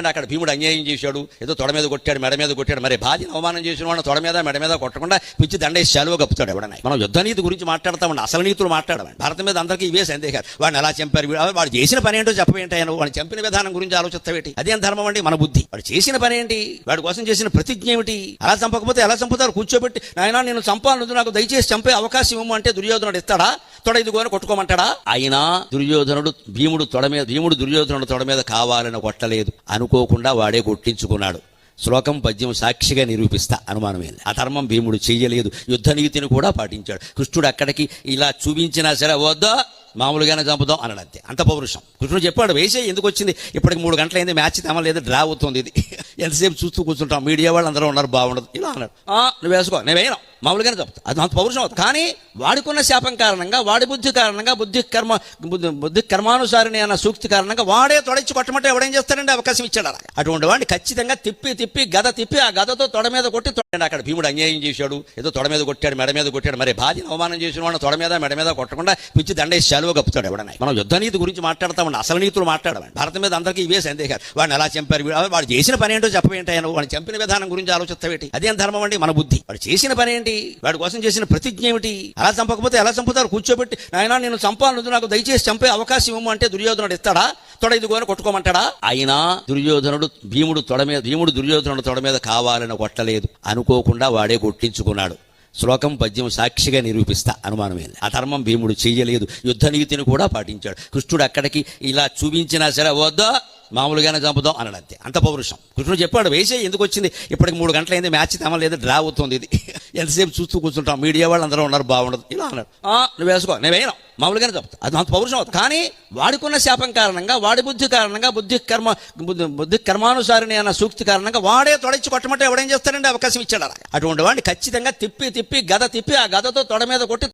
అంటే అక్కడ భీముడు అన్యాయం చేశాడు ఏదో తొడ మీద కొట్టాడు మెడ మీద కొట్టాడు. మరి భార్యను అవమానం చేసిన వాడిని తొడ మీద మెడ మీద కొట్టకుండా పిచ్చి దండేసి సెలవు కప్పుతాడు ఎవడన్నా. మనం యుద్ధ నీతి గురించి మాట్లాడతామండి అసలు నీతులు మాట్లాడమండి. భారతం మీద అందరికీ ఇవే సందేహాలు. వాడిని ఎలా చంపారు? వాడు చేసిన పని ఏంటో చెప్పవేంటి ఆయన వాడు చంపిన విధానం గురించి ఆలోచిస్తావేటి అదేం ధర్మం అండి? మన బుద్ధి. వాడు చేసిన పని ఏంటి? వాడి కోసం చేసిన ప్రతిజ్ఞ ఏమిటి? అలా చంపకపోతే ఎలా చంపుతారు? కూర్చోబెట్టి నాయన నేను చంపాలను నాకు దయచేసి చంపే అవకాశం ఇవ్వము అంటే దుర్యోధనుడు ఇస్తాడా? తొడ ఇదిగోని కొట్టుకోమంటాడా? అయినా దుర్యోధనుడు భీముడు తొడ మీద భీముడు దుర్యోధనుడు తొడ మీద కావాలని కొట్టలేదు. అనుకోకుండా వాడే కొట్టించుకున్నాడు. శ్లోకం పద్యం సాక్షిగా నిరూపిస్తా అనుమానమే ఆ ధర్మం భీముడు చేయలేదు యుద్ధ నీతిని కూడా పాటించాడు. కృష్ణుడు అక్కడికి ఇలా చూపించినా సరే వద్దా? మామూలుగానే చంపుదాం అన్నాడు అంతే అంత పౌరుషం. కృష్ణుడు చెప్పాడు వేసే ఎందుకు వచ్చింది? ఇప్పటికి మూడు గంటలైంది మ్యాచ్ తమలేదు డ్రా అవుతుంది ఇది. ఎంతసేపు చూస్తూ కూర్చుంటాం. మీడియా వాళ్ళు అందరూ ఉన్నారు బాగుండదు. ఇలా అన్నాడు. నువ్వు వేసుకో నేను వేయను. మామూలుగానే చెప్తా. అది అంత పౌరుషం అవుతుంది. కానీ వాడుకున్న శాపం కారణంగా వాడి బుద్ధి కారణంగా బుద్ధి కర్మ బుద్ధి కర్మానుసారిని అన్న సూక్తి కారణంగా వాడే తొడచి కొట్టమంటే ఎవడేం చేస్తాడండి? అవకాశం ఇచ్చాడు అలా అటువంటి వాడిని ఖచ్చితంగా తిప్పి తిప్పి గద తిప్పి ఆ గదతో తొడ మీద కొట్టి తొడ అక్కడ భీముడు అన్యాయం చేశాడు. ఏదో తొడ మీద కొట్టాడు మెడ మీద కొట్టాడు. మరి భార్యను అవమానం చేసిన వాడిని తొడ మీద మెడ మీద కొట్టకుండా పిచ్చి దండేసి సెలవు కప్పుతాడు ఎవడన్నా. మనం యుద్ధ నీతి గురించి మాట్లాడతామండి అసలు నీతులు మాట్లాడమండి. భారతం మీద అందరికీ ఇవే సందేహాలు. వాడిని ఎలా చంపారు? వాడు చేసిన పని ఏంటో చెప్పవేంటి ఆయన వాడిని చంపిన విధానం గురించి ఆలోచిస్తావేటి? అదేం ధర్మం అండి? మన బుద్ధి. వాడు చేసిన పని ఏంటి? వాడి కోసం చేసిన ప్రతిజ్ఞ ఏమిటి? అలా చంపకపోతే ఎలా చంపుతారు? కూర్చోబెట్టి నాయన నేను చంపాలను నాకు దయచేసి చంపే అవకాశం ఇవ్వము. అంటే దుర్యోధనుడు ఇస్తాడా? తొడ ఇదిగోని కొట్టుకోమంటాడా? అయినా దుర్యోధనుడు భీముడు తొడ మీద భీముడు దుర్యోధనుడు తొడ మీద కావాలని కొట్టలేదు. అనుకోకుండా వాడే కొట్టించుకున్నాడు. శ్లోకం పద్యం సాక్షిగా నిరూపిస్తా. అనుమానమే ఆ ధర్మం భీముడు చేయలేదు. యుద్ధ నీతిని కూడా పాటించాడు. కృష్ణుడు అక్కడికి ఇలా చూపించినా సరే వద్దా మామూలుగానే చంపుదాం అన్నాడు అంతే అంత పౌరుషం. కృష్ణుడు చెప్పాడు వేసే ఎందుకు వచ్చింది? ఇప్పటికి మూడు గంటలైంది మ్యాచ్ తమలేదు డ్రా అవుతుంది ఇది. ఎంతసేపు చూస్తూ కూర్చుంటాం. మీడియా వాళ్ళు అందరూ ఉన్నారు బాగుండదు. ఇలా అన్నాడు. నువ్వు వేసుకో నేను వేయను. మామూలుగానే చెప్తా. అది అంత పౌరుషం అవుతుంది కానీ వాడుకున్న శాపం కారణంగా వాడి బుద్ధి కారణంగా బుద్ధి కర్మ బుద్ధి బుద్ధి కర్మానుసారిని అన్న సూక్తి కారణంగా వాడే తొడచి కొట్టమంటే ఎవడేం చేస్తాడండి? అవకాశం ఇచ్చాడు అటువంటి వాడిని ఖచ్చితంగా తిప్పి తిప్పి గద తిప్పి ఆ గదతో తొడ మీద కొట్టి